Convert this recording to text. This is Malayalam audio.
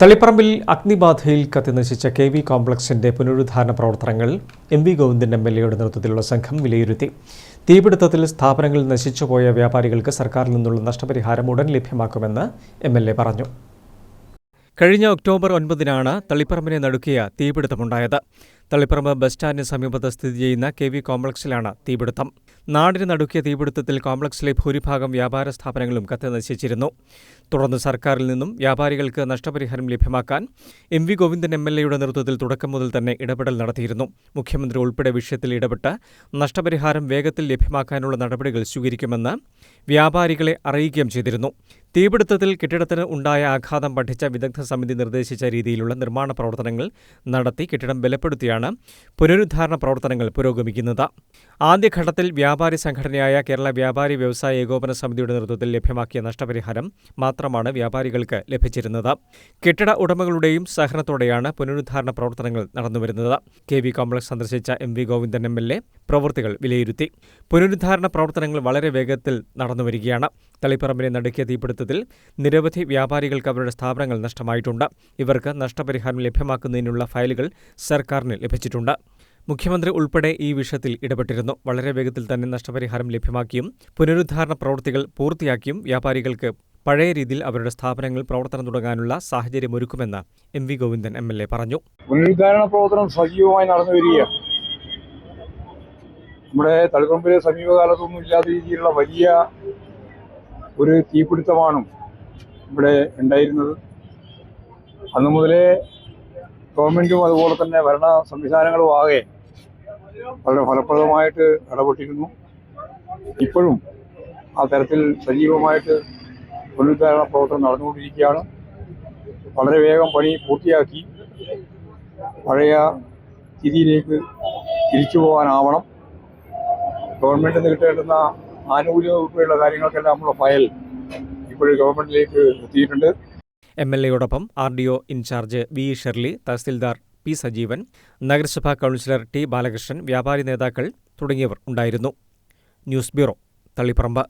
തളിപ്പറമ്പിൽ അഗ്നിബാധയിൽ കത്തിനശിച്ച കെ വി കോംപ്ലക്സിന്റെ പുനരുദ്ധാരണ പ്രവർത്തനങ്ങൾ M V Govindan M L എയുടെ നേതൃത്വത്തിലുള്ള സംഘം വിലയിരുത്തി. തീപിടുത്തത്തിൽ സ്ഥാപനങ്ങൾ നശിച്ചുപോയ വ്യാപാരികൾക്ക് സർക്കാരിൽ നിന്നുള്ള നഷ്ടപരിഹാരം ഉടൻ ലഭ്യമാക്കുമെന്ന് എം എൽ എ പറഞ്ഞു. കഴിഞ്ഞ ഒക്ടോബർ ഒൻപതിനാണ് തളിപ്പറമ്പിനെ നടുക്കിയ തീപിടുത്തമുണ്ടായത്. തളിപ്പറമ്പ് ബസ് സ്റ്റാൻഡിന് സമീപത്ത് സ്ഥിതി ചെയ്യുന്ന കെ വി കോംപ്ലക്സിലാണ് തീപിടുത്തം. നാടിന് നടുക്കിയ തീപിടുത്തത്തിൽ കോംപ്ലക്സിലെ ഭൂരിഭാഗം വ്യാപാര സ്ഥാപനങ്ങളും കത്തിനശിച്ചിരുന്നു തുടർന്ന് സർക്കാരിൽ നിന്നും വ്യാപാരികൾക്ക് നഷ്ടപരിഹാരം ലഭ്യമാക്കാൻ M V Govindan M L എയുടെ നേതൃത്വത്തിൽ തുടക്കം മുതൽ തന്നെ ഇടപെടൽ നടത്തിയിരുന്നു. മുഖ്യമന്ത്രി ഉൾപ്പെടെ വിഷയത്തിൽ ഇടപെട്ട് നഷ്ടപരിഹാരം വേഗത്തിൽ ലഭ്യമാക്കാനുള്ള നടപടികൾ സ്വീകരിക്കുമെന്ന് വ്യാപാരികളെ അറിയിക്കുകയും ചെയ്തിരുന്നു. തീപിടുത്തത്തിൽ കെട്ടിടത്തിന് ഉണ്ടായ ആഘാതം പഠിച്ച വിദഗ്ധ സമിതി നിർദ്ദേശിച്ച രീതിയിലുള്ള നിർമ്മാണ പ്രവർത്തനങ്ങൾ നടത്തി കെട്ടിടം ബലപ്പെടുത്തിയാണ് പുനരുദ്ധാരണ പ്രവർത്തനങ്ങൾ പുരോഗമിക്കുന്നത്. ആദ്യഘട്ടത്തിൽ വ്യാപാരി സംഘടനയായ കേരള വ്യാപാരി വ്യവസായ ഏകോപന സമിതിയുടെ നേതൃത്വത്തിൽ ലഭ്യമാക്കിയ നഷ്ടപരിഹാരം മാത്രമാണ് വ്യാപാരികൾക്ക് ലഭിച്ചിരുന്നത്. കെട്ടിട ഉടമകളുടെയും സഹകരണത്തോടെയാണ് പുനരുദ്ധാരണ പ്രവർത്തനങ്ങൾ നടന്നുവരുന്നത്. കെ വി കോംപ്ലക്സ് സന്ദർശിച്ച M V Govindan M L A പ്രവൃത്തികൾ വിലയിരുത്തി. പുനരുദ്ധാരണ പ്രവർത്തനങ്ങൾ വളരെ വേഗത്തിൽ നടന്നുവരികയാണ് തളിപ്പറമ്പിനെ നടുക്കിയ തീപിടുത്തത്തിൽ നിരവധി വ്യാപാരികൾക്ക് അവരുടെ സ്ഥാപനങ്ങൾ നഷ്ടമായിട്ടുണ്ട്. ഇവർക്ക് നഷ്ടപരിഹാരം ലഭ്യമാക്കുന്നതിനുള്ള ഫയലുകൾ സർക്കാരിന് ലഭിച്ചിട്ടുണ്ട്. മുഖ്യമന്ത്രി ഉൾപ്പെടെ ഈ വിഷയത്തിൽ ഇടപെട്ടിരുന്നു. വളരെ വേഗത്തിൽ തന്നെ നഷ്ടപരിഹാരം ലഭ്യമാക്കിയും പുനരുദ്ധാരണ പ്രവൃത്തികൾ പൂർത്തിയാക്കിയും വ്യാപാരികൾക്ക് പഴയ രീതിയിൽ അവരുടെ സ്ഥാപനങ്ങൾ പ്രവർത്തനം തുടങ്ങാനുള്ള സാഹചര്യമൊരുക്കുമെന്ന് M V Govindan M L A പറഞ്ഞു. പുനരുദ്ധാരണ പ്രവർത്തനം സജീവമായി നടന്നു വരികയാണ്. നമ്മുടെ തളിപ്പറമ്പിലെ സമീപകാലത്തൊന്നും ഇല്ലാത്ത രീതിയിലുള്ള വലിയ ഒരു തീപിടുത്തമാണ് ഇവിടെ ഉണ്ടായിരുന്നത്. അന്നു മുതലേ ഗവൺമെന്റും അതുപോലെ തന്നെ ഭരണ സംവിധാനങ്ങളും ആകെ വളരെ ഫലപ്രദമായിട്ട് ഇടപെട്ടിരുന്നു. ഇപ്പോഴും ആ തരത്തിൽ സജീവമായിട്ട് പുനരുദ്ധാരണ പ്രവർത്തനം നടന്നുകൊണ്ടിരിക്കുകയാണ്. വളരെ വേഗം പണി പൂർത്തിയാക്കി പഴയ സ്ഥിതിയിലേക്ക് തിരിച്ചു പോകാനാവണം. ഗവൺമെന്റ് നിന്ന് കിട്ടുന്ന ആനുകൂല്യം കാര്യങ്ങൾക്കെല്ലാം നമ്മുടെ ഫയൽ ഇപ്പോഴും ഗവൺമെന്റിലേക്ക് എത്തിയിട്ടുണ്ട്. M L എയോടൊപ്പം R D O incharge V Sherly tahsildar P Sajeevan നഗരസഭാ കൗൺസിലർ ടി ബാലകൃഷ്ണൻ വ്യാപാരി നേതാക്കൾ തുടങ്ങിയവർ ഉണ്ടായിരുന്നു. News bureau Taliparamba.